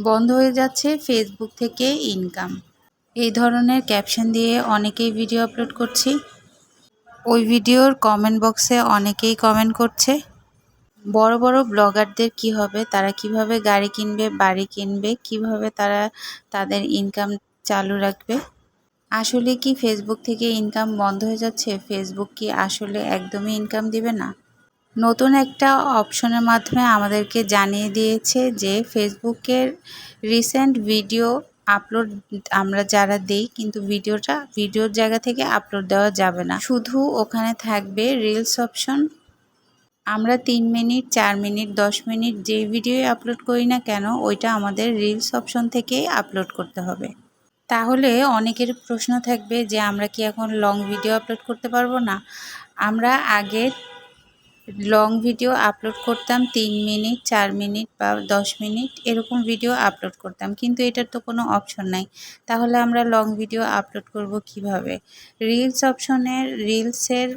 বন্ধ হয়ে যাচ্ছে ফেসবুক থেকে ইনকাম এই ধরনের ক্যাপশন দিয়ে অনেকেই ভিডিও আপলোড করছি। ওই ভিডিওর কমেন্ট বক্সে অনেকেই কমেন্ট করছে। বড় বড় ব্লগারদের কি হবে? তারা কীভাবে গাড়ি কিনবে, বাড়ি কিনবে, কীভাবে তারা তাদের ইনকাম চালু রাখবে? আসলে কি ফেসবুক থেকে ইনকাম বন্ধ হয়ে যাচ্ছে? ফেসবুক কি আসলে একদমই ইনকাম দিবে না? নতুন একটা অপশনের মাধ্যমে আমাদেরকে জানিয়ে দিয়েছে যে ফেসবুকের রিসেন্ট ভিডিও আপলোড আমরা যারা দেই, কিন্তু ভিডিওটা, ভিডিওর জায়গা থেকে আপলোড দেওয়া যাবে না। শুধু ওখানে থাকবে রিলস অপশন আমরা তিন মিনিট, চার মিনিট, দশ মিনিট যে ভিডিও আপলোড করি না কেন, ওইটা আমাদের রিলস অপশন থেকেই আপলোড করতে হবে। তাহলে অনেকের প্রশ্ন থাকবে যে আমরা কি এখন লং ভিডিও আপলোড করতে পারব না? আমরা আগে লং ভিডিও আপলোড করতাম, তিন মিনিট, চার মিনিট বা দশ মিনিট এরকম ভিডিও আপলোড করতাম। কিন্তু এটার তো কোনো অপশন নাই। তাহলে আমরা লং ভিডিও আপলোড করব কীভাবে? রিলস অপশনের রিলসের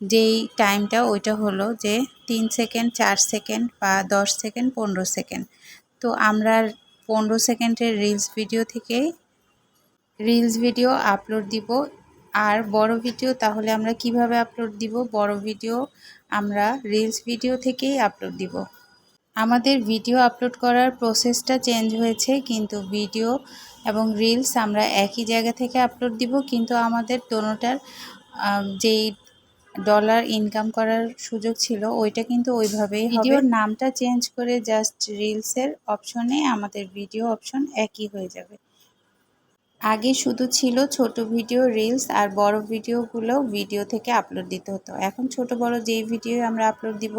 যেই টাইমটা ওইটা হলো যে তিন সেকেন্ড চার সেকেন্ড বা দশ সেকেন্ড পনেরো সেকেন্ড তো আমরা পনেরো সেকেন্ডের রিলস ভিডিও থেকে রিলস ভিডিও আপলোড দিব। আর বড় ভিডিও তাহলে আমরা কীভাবে আপলোড দিব? বড় ভিডিও আমরা রিলস ভিডিও থেকেই আপলোড দিব। আমাদের ভিডিও আপলোড করার প্রসেসটা চেঞ্জ হয়েছে কিন্তু ভিডিও এবং রিলস আমরা একই জায়গা থেকে আপলোড দিব কিন্তু আমাদের দোনোটার যেই ডলার ইনকাম করার সুযোগ ছিল ওইটা কিন্তু ওইভাবেই ভিডিওর নামটা চেঞ্জ করে জাস্ট রিলসের অপশনে আমাদের ভিডিও অপশন একই হয়ে যাবে। আগে শুধু ছিল ছোট ভিডিও রিলস আর বড় ভিডিওগুলো ভিডিও থেকে আপলোড দিতে হতো। এখন ছোট বড় যেই ভিডিও আমরা আপলোড দিব,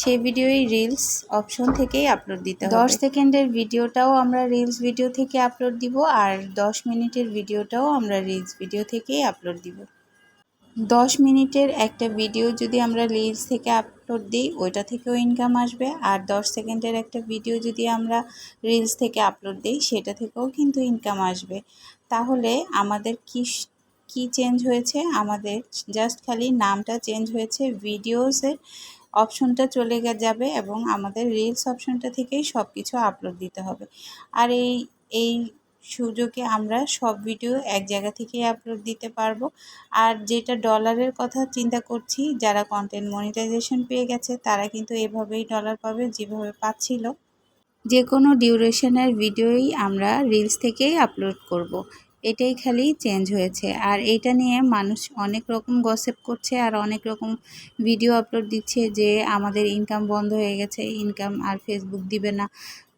সেই ভিডিওই রিলস অপশন থেকেই আপলোড দিতে হবে। দশ সেকেন্ডের ভিডিওটাও আমরা রিলস ভিডিও থেকে আপলোড দিব আর দশ মিনিটের ভিডিওটাও আমরা রিলস ভিডিও থেকেই আপলোড দিব। দশ মিনিটের একটা ভিডিও যদি আমরা রিলস থেকে আপলোড দিই, ওইটা থেকেও ইনকাম আসবে। আর দশ সেকেন্ডের একটা ভিডিও যদি আমরা রিলস থেকে আপলোড দিই, সেটা থেকেও কিন্তু ইনকাম আসবে। তাহলে আমাদের কি কি চেঞ্জ হয়েছে? আমাদের জাস্ট খালি নামটা চেঞ্জ হয়েছে ভিডিওসের অপশনটা চলে যাবে এবং আমাদের রিলস অপশনটা থেকেই সব কিছু আপলোড দিতে হবে। আর এই এই সুযোগে আমরা সব ভিডিও এক জায়গা থেকেই আপলোড দিতে পারব। আর যেটা ডলারের কথা চিন্তা করছি, যারা কন্টেন্ট মনিটাইজেশন পেয়ে গেছে, তারা কিন্তু এভাবেই ডলার পাবে যেভাবে পাচ্ছিল। যে কোনো ডিউরেশনের ভিডিওই আমরা রিলস থেকেই আপলোড করব। এটাই খালি চেঞ্জ হয়েছে। আর এটা নিয়ে মানুষ অনেক রকম গসেপ করছে আর অনেক রকম ভিডিও আপলোড দিচ্ছে যে আমাদের ইনকাম বন্ধ হয়ে গেছে ইনকাম আর ফেসবুক দিবে না।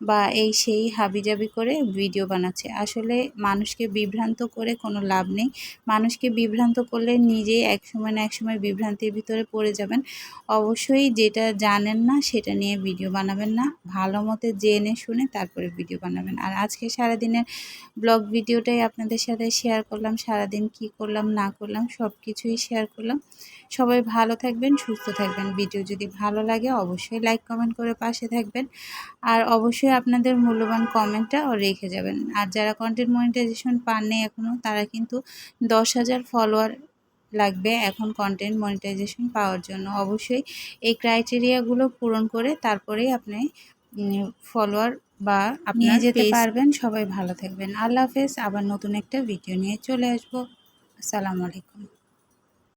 বা এই সেই হাবিজাবি করে ভিডিও বানাচ্ছে। আসলে মানুষকে বিভ্রান্ত করে কোনো লাভ নেই। মানুষকে বিভ্রান্ত করলে নিজেই এক সময় না এক সময় বিভ্রান্তির ভিতরে পড়ে যাবেন। অবশ্যই যেটা জানেন না সেটা নিয়ে ভিডিও বানাবেন না। ভালো মতে জেনে শুনে তারপরে ভিডিও বানাবেন। আর আজকে সারাদিনের ব্লগ ভিডিওটাই আপনাদের সাথে শেয়ার করলাম। সারাদিন কি করলাম, না করলাম সব কিছুই শেয়ার করলাম। সবাই ভালো থাকবেন, সুস্থ থাকবেন। ভিডিও যদি ভালো লাগে অবশ্যই লাইক, কমেন্ট করে পাশে থাকবেন। আর অবশ্যই আপনাদের মূল্যবান কমেন্টটাও রেখে যাবেন। আর যারা কন্টেন্ট মনিটাইজেশন পাননি এখনও তারা কিন্তু দশ হাজার ফলোয়ার লাগবে এখন কন্টেন্ট মনিটাইজেশন পাওয়ার জন্য। অবশ্যই এই ক্রাইটেরিয়াগুলো পূরণ করে তারপরেই আপনি ফলোয়ার বা আপনি যেতে পারবেন। সবাই ভালো থাকবেন। আল্লাহ হাফেজ। আবার নতুন একটা ভিডিও নিয়ে চলে আসব। আসসালামু আলাইকুম।